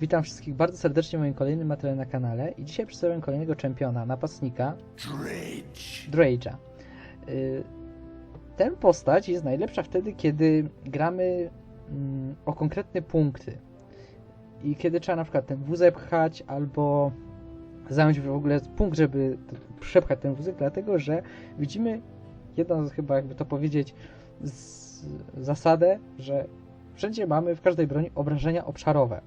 Witam wszystkich bardzo serdecznie w moim kolejnym materiale na kanale i dzisiaj przedstawiam kolejnego czempiona, napastnika Dredge. Drage'a. Y, Ten postać jest najlepsza wtedy, kiedy gramy mm, o konkretne punkty i kiedy trzeba na przykład ten wózek pchać albo zająć w ogóle punkt, żeby przepchać ten wózek, dlatego że widzimy jedną z chyba jakby to powiedzieć zasadę, że wszędzie mamy w każdej broni obrażenia obszarowe.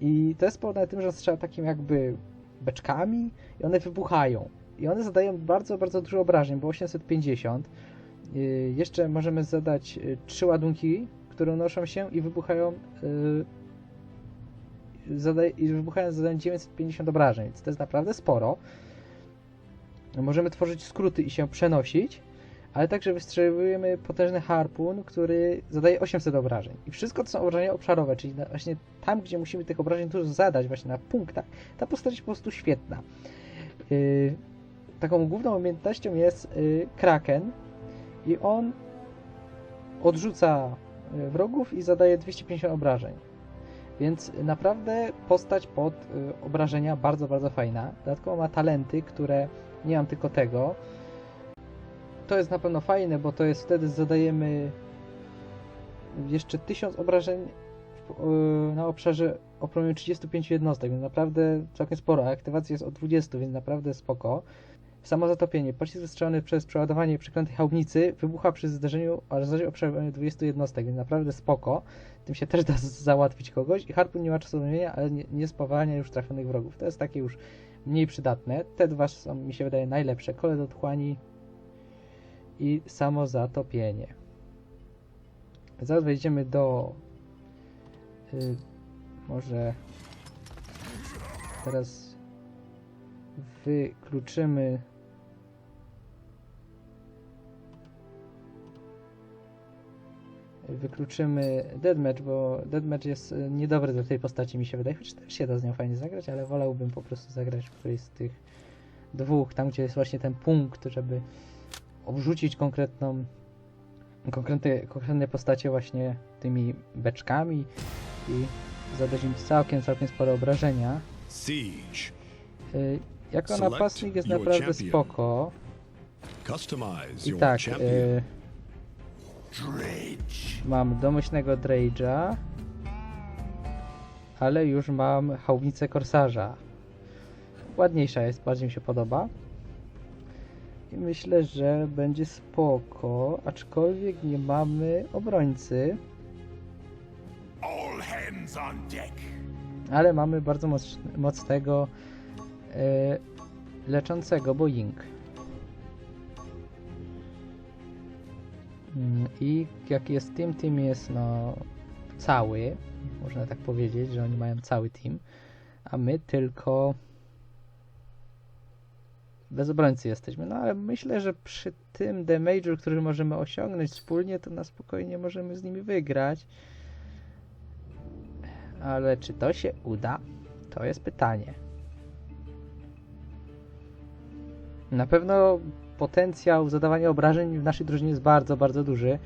I to jest spowodowane tym, że strzela takim jakby beczkami i one wybuchają. I one zadają bardzo, bardzo dużo obrażeń, bo 850. Yy, jeszcze możemy zadać yy, trzy ładunki, które unoszą się i wybuchają. Yy, zadaje, I wybuchają zadają 950 obrażeń, więc to jest naprawdę sporo. Możemy tworzyć skróty i się przenosić, ale także wystrzeliwujemy potężny harpun, który zadaje 800 obrażeń. I wszystko to są obrażenia obszarowe, czyli właśnie tam, gdzie musimy tych obrażeń dużo zadać, właśnie na punktach, ta postać jest po prostu świetna. Yy, taką główną umiejętnością jest yy, Kraken i on odrzuca yy, wrogów i zadaje 250 obrażeń. Więc naprawdę postać pod yy, obrażenia bardzo, bardzo fajna. Dodatkowo ma talenty, które nie mam tylko tego. To jest na pewno fajne, bo to jest wtedy zadajemy jeszcze 1000 obrażeń yy, na obszarze o promieniu 35 jednostek, więc naprawdę całkiem sporo. A aktywacja jest o 20, więc naprawdę spoko. Samo zatopienie. Pocisk wystrzelony przez przeładowanie przykrętej chałupnicy wybucha przy zderzeniu o razie o promieniu 20 jednostek, więc naprawdę spoko. Tym się też da załatwić kogoś. I harpun nie ma czasu odnowienia, ale nie, nie spowalnia już trafionych wrogów. To jest takie już mniej przydatne. Te dwa są, mi się wydaje, najlepsze. Kole do tchłani i samo zatopienie. Zaraz wejdziemy do y, może teraz wykluczymy wykluczymy deathmatch, bo deathmatch jest y, niedobry do tej postaci mi się wydaje, choć też się da z nią fajnie zagrać, ale wolałbym po prostu zagrać w którejś z tych dwóch, tam gdzie jest właśnie ten punkt, żeby obrzucić konkretną konkretne, konkretne postacie właśnie tymi beczkami i zadać im całkiem, całkiem spore obrażenia. Siege. Y, Jako Select napastnik jest naprawdę champion. spoko. Customize I tak, y, mam domyślnego Drage'a, ale już mam chałupnicę Korsarza. Ładniejsza jest, bardziej mi się podoba. I myślę, że będzie spoko, aczkolwiek nie mamy obrońcy, ale mamy bardzo moc, mocnego e, leczącego Boeing. Mm, I jaki jest team? Team jest no cały, można tak powiedzieć, że oni mają cały team, a my tylko bez obrońcy jesteśmy. No ale myślę, że przy tym damage'u, który możemy osiągnąć wspólnie, to na spokojnie możemy z nimi wygrać. Ale czy to się uda? To jest pytanie. Na pewno potencjał zadawania obrażeń w naszej drużynie jest bardzo, bardzo duży.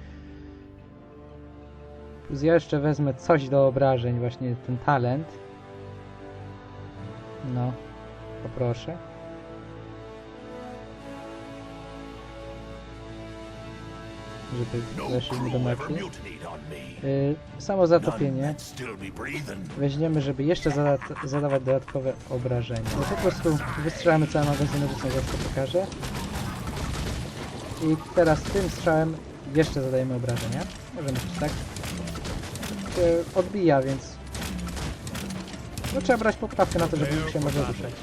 Plus ja jeszcze wezmę coś do obrażeń, właśnie ten talent. No, poproszę. Żeby No weszliśmy do mety. Yy, samo zatopienie weźmiemy, żeby jeszcze zada zadawać dodatkowe obrażenia. No po prostu wystrzelamy cały magazyn obecnego, jak to pokażę. I teraz tym strzałem jeszcze zadajemy obrażenia. Możemy też tak. Odbija, więc... No trzeba brać poprawkę na to, żeby się może ruszać.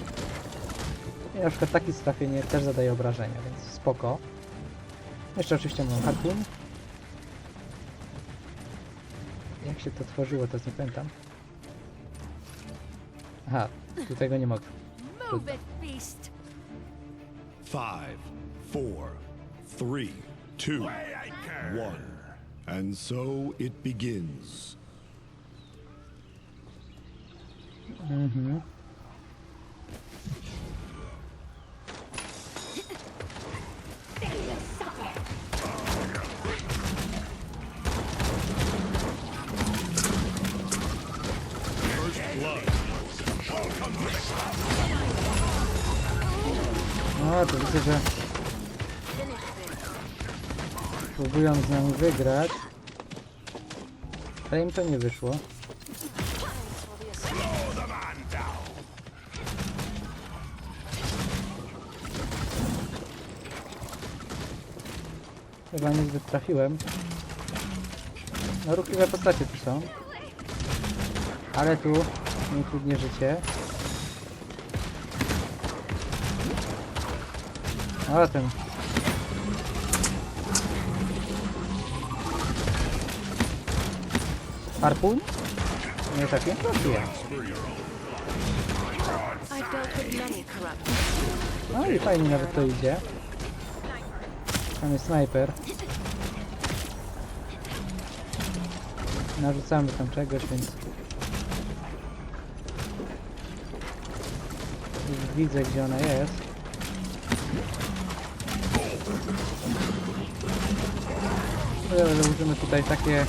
I na przykład takie trafienie też zadaje obrażenia, więc spoko. Jeszcze oczywiście mam harpun. Jak się to tworzyło, to nie pamiętam. Aha, tu tego nie mogę. Move it, beast! Five, four, three, two, one. And so it begins. Mhm. To widzę, że próbują z nami wygrać. Ale im to nie wyszło. Chyba niezbyt trafiłem. No ruchliwe postacie tu są. Ale tu nie trudnie życie. Ale ten. Harpun? Nie with many corrupt. No i fajnie nawet to idzie. Tam jest snajper. Narzucamy tam czegoś, więc... Widzę gdzie ona jest. Ale użymy tutaj takie...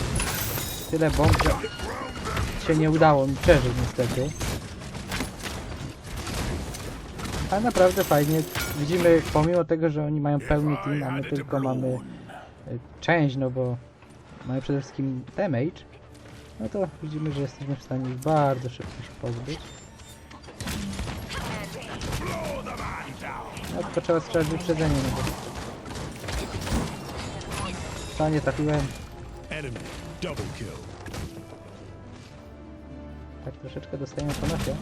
Tyle bomb, że się nie udało mi przeżyć niestety. Ale naprawdę fajnie. Widzimy, pomimo tego, że oni mają pełny team, a my tylko mamy y, część, no bo mamy przede wszystkim damage, no to widzimy, że jesteśmy w stanie ich bardzo szybko się pozbyć. No tylko trzeba strzelać wyprzedzenie, no bo... To nie trafiłem, Enemy double kill. tak troszeczkę dostajemy po nosie.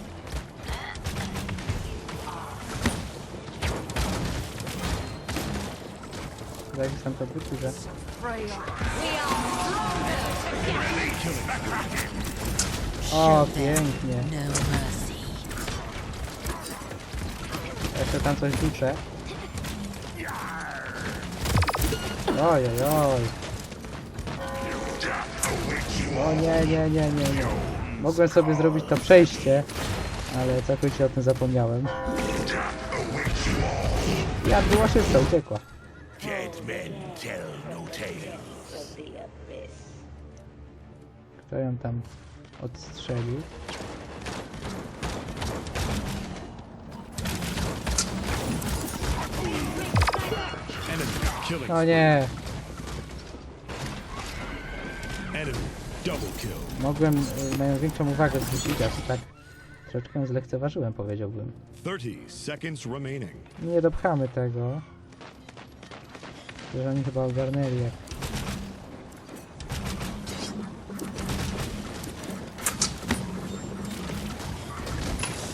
Wydaje się sam to wróci, że... O, pięknie. No. Jeszcze tam coś rzucę. Oj, oj, oj. O nie, nie, nie, nie, nie. Mogłem sobie zrobić to przejście, ale całkowicie o tym zapomniałem. Ja była szybka, uciekła. No. Kto ją tam odstrzelił? O nie, Enemy double kill. mogłem y, moją większą uwagę zwrócić, a to tak troszeczkę zlekceważyłem, powiedziałbym. 30 seconds remaining. Nie dopchamy tego. Że oni chyba ogarnęli jak...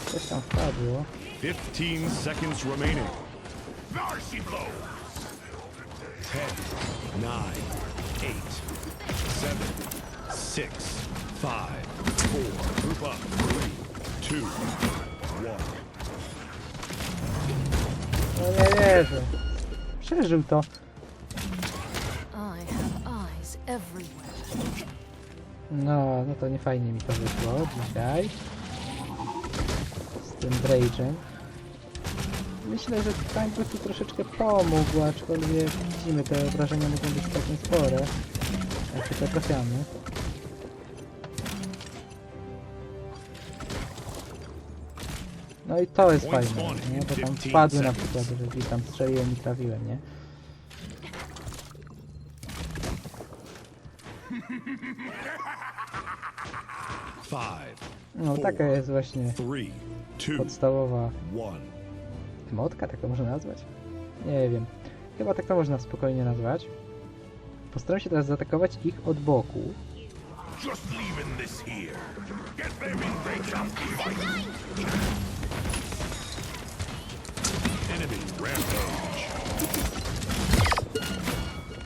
Coś tam wpadło. 15 seconds remaining. Mercy blow. 10, 9, 8, 7, 6, 5, 4, group up. 3, 2, 1. No nie wierzę. Przeżył to. I have eyes everywhere. No, no to nie fajnie mi to wyszło dzisiaj. Z tym Drage'em. Myślę, że Tank by tu troszeczkę pomógł, aczkolwiek widzimy, te obrażenia mogą być całkiem spore. Jak się trafiamy. No i to jest fajne, nie? Bo tam wpadły na przykład, że gdzieś tam strzeliłem i trafiłem, nie? No taka jest właśnie podstawowa. Motka, tak to można nazwać? Nie wiem. Chyba tak to można spokojnie nazwać. Postaram się teraz zaatakować ich od boku.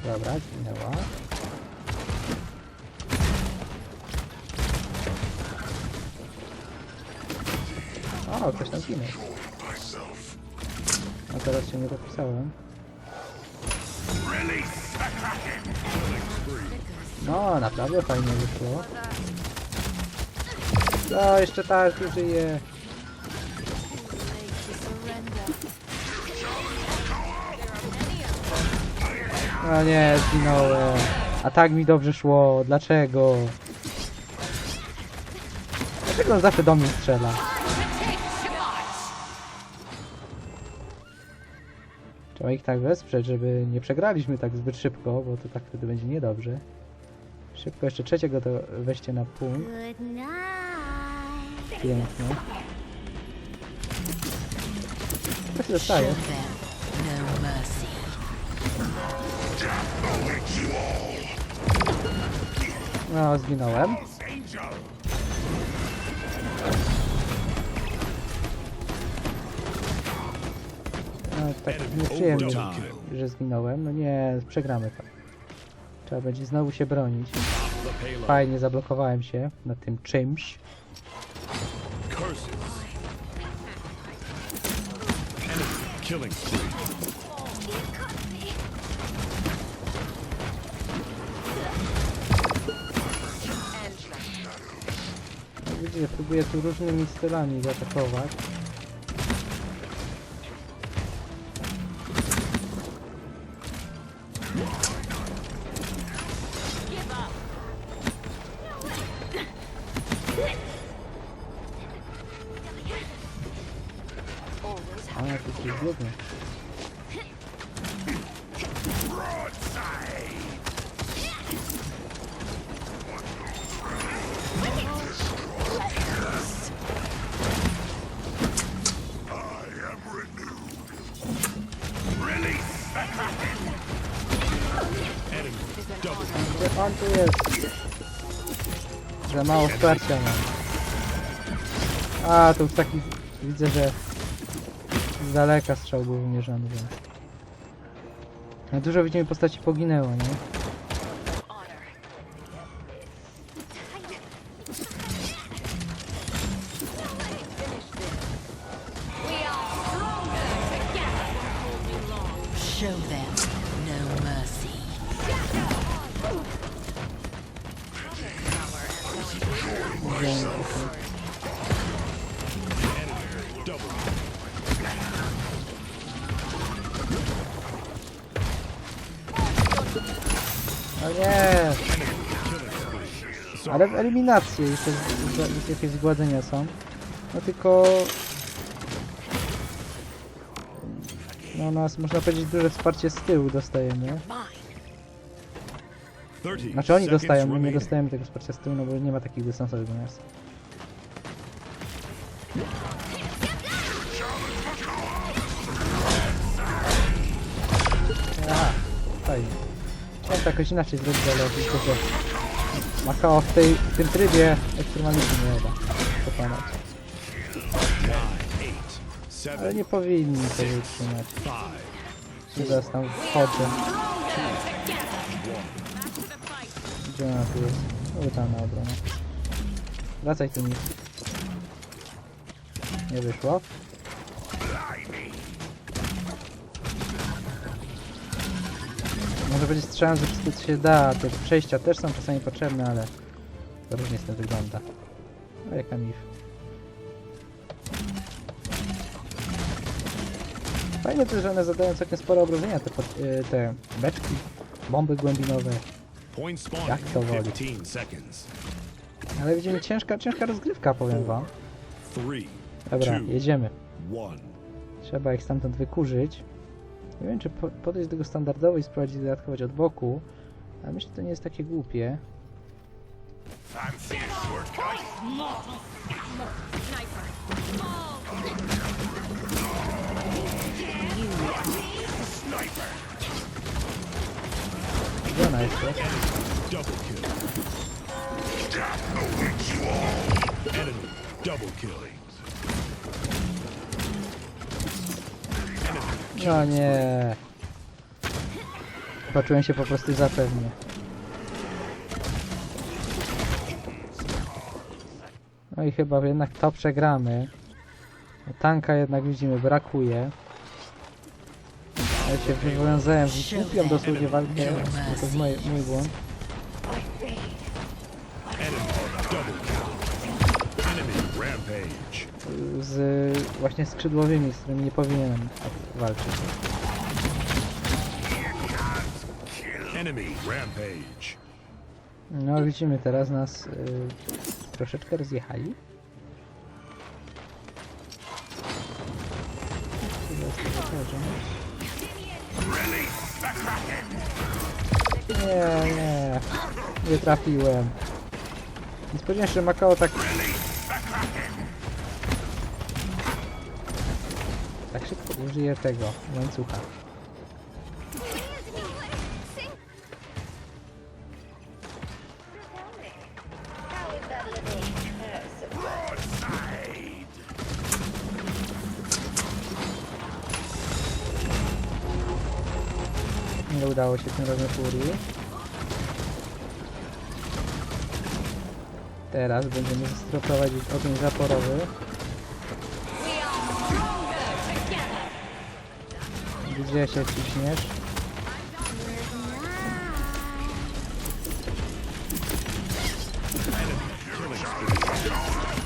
Dobra, zginęła. O, ktoś tam zginął. A teraz się nie dopisałem. No, naprawdę fajnie wyszło. No, jeszcze tak żyje. No nie, zginąłem. A tak mi dobrze szło. Dlaczego? Dlaczego on zawsze do mnie strzela? Trzeba ich tak wesprzeć, żeby nie przegraliśmy tak zbyt szybko, bo to tak wtedy będzie niedobrze. Szybko jeszcze trzeciego to weźcie na punkt. Pięknie. Co się dostaje? No. No, zginąłem. No, tak nieprzyjemnie, że zginąłem. No nie, przegramy to. Trzeba będzie znowu się bronić. Fajnie, zablokowałem się na tym czymś. Killing widzicie, próbuję tu różnymi stylami zaatakować. On tu jest? Za mało wsparcia mam. A, już taki... Widzę, że z daleka strzał był wymierzony, dużo widzimy postaci poginęło, nie? Tutaj. Double. No nie! Ale w eliminację z- jakieś zgładzenia są. No tylko... No nas, można powiedzieć, duże wsparcie z tyłu dostajemy. 30 Znaczy oni dostają, my nie dostajemy tego wsparcia z tyłu, no bo nie ma takich dystansowych miast. A, fajnie. Chciałem to jakoś inaczej zrobić, ale widzę, że Makao w, tej, w tym trybie ekstremalnie nie da pokonać. Ale nie powinni tego utrzymać. zaraz tam wchodzę. Gdzie ona tu jest? O, tam na obronę. Wracaj tu mi. Nie wyszło. Może będzie strzelam, że wszystko się da. Te przejścia też są czasami potrzebne, ale to różnie z tym wygląda. O, jaka mif. Fajne to, że one zadają całkiem spore obrażenia, te, pod- y, te beczki, bomby głębinowe. Jak to woli? 15 seconds. Ale widzimy ciężka, ciężka rozgrywka, powiem wam. Dobra, jedziemy. Trzeba ich stamtąd wykurzyć. Nie wiem, czy po, podejść do tego standardowo i spróbować ich zaatakować od boku. Ale myślę, że to nie jest takie głupie. Fancy a shortcut? Enemy double kill. No nie. Poczułem się po prostu zapewnie. No i chyba jednak to przegramy. Tanka jednak widzimy, brakuje. Ja cię wywiązałem, wykupiam dosłownie walkę, to jest mój, mój błąd. Z właśnie skrzydłowymi, z którymi nie powinienem walczyć. No widzimy teraz nas y, troszeczkę rozjechali. Teraz to nie, nie. Nie trafiłem. Nie spodziewałem się, że Makao tak... Tak szybko użyje tego łańcucha. Udało się tym razem Furii. Teraz będziemy ostro prowadzić ogień zaporowy. Gdzie się ciśniesz?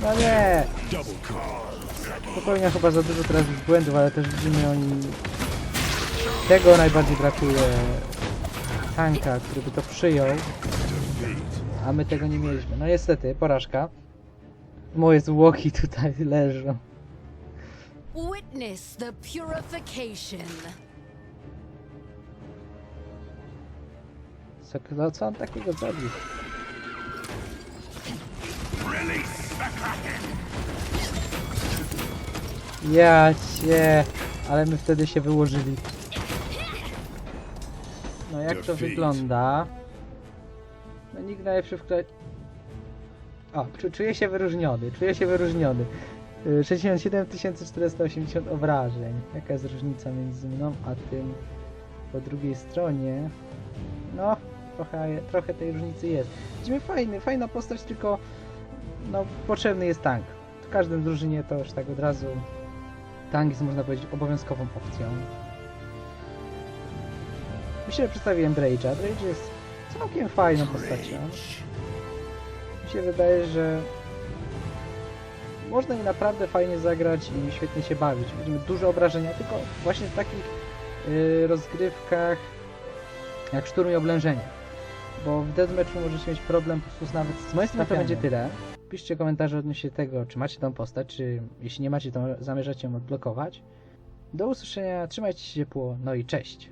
No nie! Popełnia chyba za dużo teraz błędów, ale też widzimy oni... Tego najbardziej brakuje. Tanka, który by to przyjął. A my tego nie mieliśmy. No niestety, porażka. Moje zwłoki tutaj leżą. Witness the purification. Co, no, co on takiego zrobił? Ja cię, ale my wtedy się wyłożyli. No jak to wygląda? No nikt najlepszy w której... O, czu, czuję się wyróżniony, czuję się wyróżniony. Y, 67 480 obrażeń. Jaka jest różnica między mną a tym po drugiej stronie? No, trochę, trochę tej różnicy jest. Widzimy fajny, fajna postać, tylko no, potrzebny jest tank. W każdym drużynie to już tak od razu tank jest, można powiedzieć, obowiązkową opcją. Myślę, że przedstawiłem Drage'a. Drage jest całkiem fajną postacią. Mi się wydaje, że można nim naprawdę fajnie zagrać i świetnie się bawić. Widzimy duże obrażenia, tylko właśnie w takich yy, rozgrywkach jak szturm i oblężenie. Bo w deathmatchu możecie mieć problem po prostu nawet z mojej strony to będzie tyle. Piszcie komentarze odnośnie tego, czy macie tą postać, czy jeśli nie macie, to zamierzacie ją odblokować. Do usłyszenia, trzymajcie się ciepło, no i cześć!